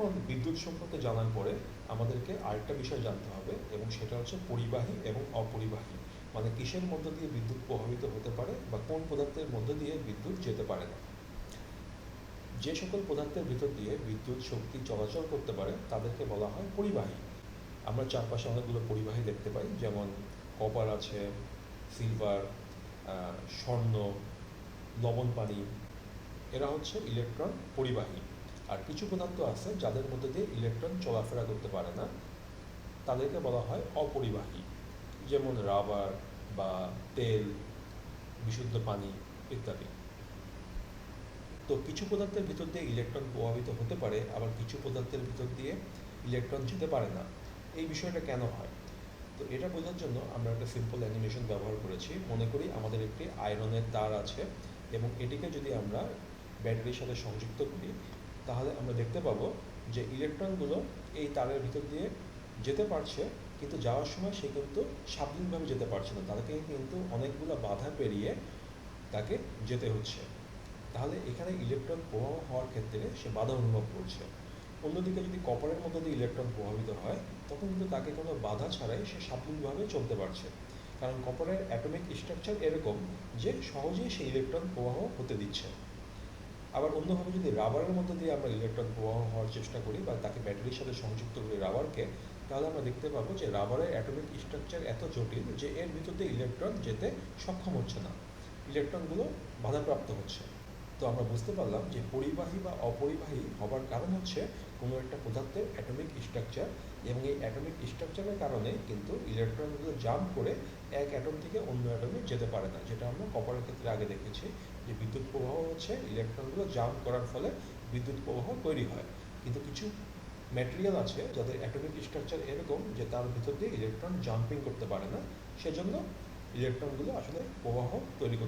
এখন বিদ্যুৎ সম্পর্কে জানার পরে আমাদেরকে আরেকটা বিষয় জানতে হবে এবং সেটা হচ্ছে পরিবাহী এবং অপরিবাহী। মানে কিসের মধ্য দিয়ে বিদ্যুৎ প্রভাবিত হতে পারে বা কোন পদার্থের মধ্য দিয়ে বিদ্যুৎ যেতে পারে না। যে সকল পদার্থের ভিতর দিয়ে বিদ্যুৎ, শক্তি, চলাচল করতে পারে, তাদেরকে বলা হয় পরিবাহী। আমরা চারপাশে অনেকগুলো পরিবাহী দেখতে পাই, যেমন কপার আছে, সিলভার স্বর্ণ, লবণ পানি। এরা হচ্ছে ইলেকট্রন পরিবাহী। আর কিছু পদার্থ আছে যাদের মধ্যে দিয়ে ইলেকট্রন চলাফেরা করতে পারে না। তাদেরকে বলা হয় অপরিবাহী। যেমন রাবার বা তেল, বিশুদ্ধ পানি ইত্যাদি। তো কিছু পদার্থের ভিতর দিয়ে ইলেকট্রন প্রভাবিত হতে পারে, আবার কিছু পদার্থের ভিতর দিয়ে ইলেকট্রন যেতে পারে না। এই বিষয়টা কেন হয়? তো এটা বোঝার জন্য আমরা একটা সিম্পল অ্যানিমেশন ব্যবহার করেছি। মনে করি আমাদের একটি আয়রনের তার আছে এবং এটিকে যদি আমরা ব্যাটারির সাথে সংযুক্ত করি তাহলে আমরা দেখতে পাবো যে ইলেকট্রনগুলো এই তারের ভিতর দিয়ে যেতে পারছে, কিন্তু যাওয়ার সময় সে কিন্তু স্বাধীনভাবে যেতে পারছে না। তাদেরকে কিন্তু অনেকগুলো বাধা পেরিয়ে তাকে যেতে হচ্ছে। তাহলে এখানে ইলেকট্রন প্রবাহ হওয়ার ক্ষেত্রে সে বাধা অনুভব করছে। অন্যদিকে যদি কপারের মধ্যে দিয়ে ইলেকট্রন প্রভাবিত হয়, তখন কিন্তু তাকে কোনো বাধা ছাড়াই সে স্বাধীনভাবে চলতে পারছে। কারণ কপারের অ্যাটমিক স্ট্রাকচার এরকম যে সহজেই সে ইলেকট্রন প্রবাহ হতে দিচ্ছে। আবার অন্যভাবে যদি রাবারের মধ্যে দিয়ে আমরা ইলেকট্রন প্রবাহ হওয়ার চেষ্টা করি বা তাকে ব্যাটারির সাথে সংযুক্ত করি রাবারকে, তাহলে আমরা দেখতে পাবো যে রাবারের অ্যাটমিক স্ট্রাকচার এত জটিল যে এর ভিতর দিয়ে ইলেকট্রন যেতে সক্ষম হচ্ছে না। ইলেকট্রনগুলো বাধাপ্রাপ্ত হচ্ছে। তো আমরা বুঝতে পারলাম যে পরিবাহী বা অপরিবাহী হবার কারণ হচ্ছে কোনো একটা পদার্থের অ্যাটমিক স্ট্রাকচার এবং এই অ্যাটমিক স্ট্রাকচারের কারণে কিন্তু ইলেকট্রনগুলো জাম্প করে এক অ্যাটম থেকে অন্য অ্যাটমে যেতে পারে না, যেটা আমরা কপারের ক্ষেত্রে আগে দেখেছি যে বিদ্যুৎ প্রবাহ হচ্ছে ইলেকট্রনগুলো জাম্প করার ফলে বিদ্যুৎ প্রবাহ তৈরি হয়। কিন্তু কিছু ম্যাটেরিয়াল আছে যাদের অ্যাটমিক স্ট্রাকচার এরকম যে তার ভিতর দিয়ে ইলেকট্রন জাম্পিং করতে পারে না, সেজন্য ইলেকট্রনগুলো আসলে প্রবাহ তৈরি করতে